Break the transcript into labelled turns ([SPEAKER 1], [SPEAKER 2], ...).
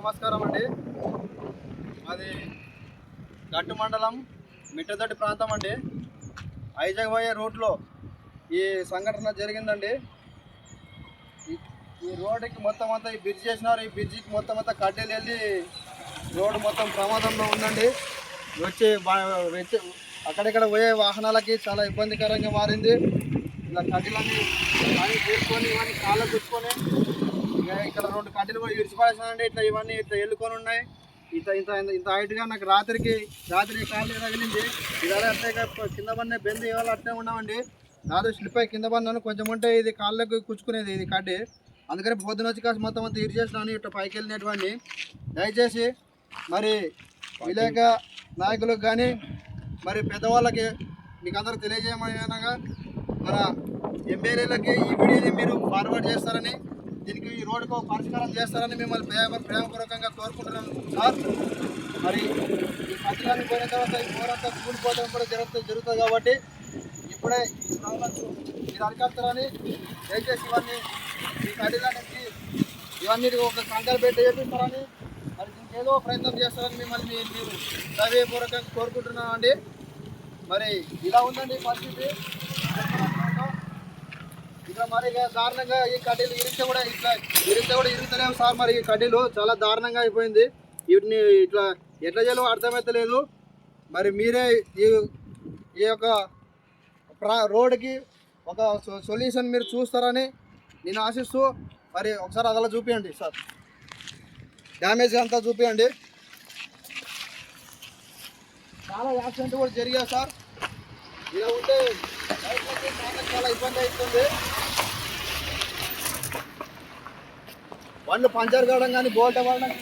[SPEAKER 1] నమస్కారం అండి. మాది గట్టు మండలం మిట్టదొడ్డి ప్రాంతం అండి. ఐజగబోయే రోడ్లో ఈ సంఘటన జరిగిందండి. ఈ రోడ్డుకి మొత్తం అంతా ఈ బ్రిడ్జ్ చేసినారు. ఈ బ్రిడ్జికి మొత్తం అంతా కడ్డీలు వెళ్ళి రోడ్డు మొత్తం ప్రమాదంలో ఉందండి. వచ్చి వచ్చి అక్కడిక్కడ పోయే వాహనాలకి చాలా ఇబ్బందికరంగా మారింది. ఇలా కడ్డీలన్నీ కానీ తీసుకొని ఇవన్నీ కాళ్ళ తీసుకొని ఇక్కడ రెండు కట్టెలు కూడా ఇడిచిపడేసానండి ఇట్లా ఇవన్నీ ఇట్లా ఎల్లుకొని ఉన్నాయి. ఇంత ఇంత ఇంత- హైట్గా నాకు రాత్రికి రాత్రి కాళ్ళు తగిలింది. ఇవాళ అట్లే కింద పడిన బెంది ఇవాళ అట్లే ఉన్నామండి రాత్రి స్లిప్ అయి కింద పడినాను కొంచెం ఉంటే ఇది కాళ్ళకు కుచ్చుకునేది ఇది కడ్డి. అందుకని పొద్దున వచ్చి కాస్త మొత్తం అంతా ఇరిచేసినాను ఇట్లా పైకి వెళ్ళినటువంటి దయచేసి మరి విలేక నాయకులకు కానీ మరి పెద్దవాళ్ళకి మీకు అందరూ తెలియజేయమని అనగా మన ఎమ్మెల్యేలకి ఈ వీడియోని మీరు ఫార్వర్డ్ చేస్తారని దీనికి ఈ రోడ్డుకు పరిష్కారం చేస్తారని మిమ్మల్ని ప్రేమ ప్రేమపూర్వకంగా కోరుకుంటున్నాను సార్ మరి ఈ పత్రాన్ని పోయిన తర్వాత ఈ పోరంతా కూలిపోవడం కూడా జరుగుతుంది జరుగుతుంది కాబట్టి ఇప్పుడే ఈ ప్రాబ్లమ్స్ మీరు అరికడతారని దయచేసి ఇవన్నీ ఈ కడిదానికి ఇవన్నీ ఒక కంకర పెట్టి చేపిస్తారని మరి దీనికి ఏదో ప్రయత్నం చేస్తారని మిమ్మల్ని మీరు దైవపూర్వకంగా కోరుకుంటున్నాను అండి మరి ఇలా ఉందండి పరిస్థితి. ఇట్లా మరి ఇక దారుణంగా ఈ కడ్డీలు ఇరిస్తే కూడా ఇట్లా ఇరిస్తే కూడా ఇరుగుతలేవు సార్ మరి ఈ కడ్డీలు. చాలా దారుణంగా అయిపోయింది. వీటిని ఇట్లా ఎట్లా చేయాలో అర్థమవుతలేదు మరి మీరే ఈ ఈ యొక్క ప్రా రోడ్డుకి ఒక సొల్యూషన్ మీరు చూస్తారని నేను ఆశిస్తూ మరి ఒకసారి అదలా చూపించండి సార్. డ్యామేజ్ అంతా చూపించండి చాలా యాక్సిడెంట్ కూడా జరిగాయి సార్. ఇలా ఉంటే చాలా ఇబ్బంది అవుతుంది. వాళ్ళు పంచర్ కావడం కానీ బోల్ట్ అవ్వడం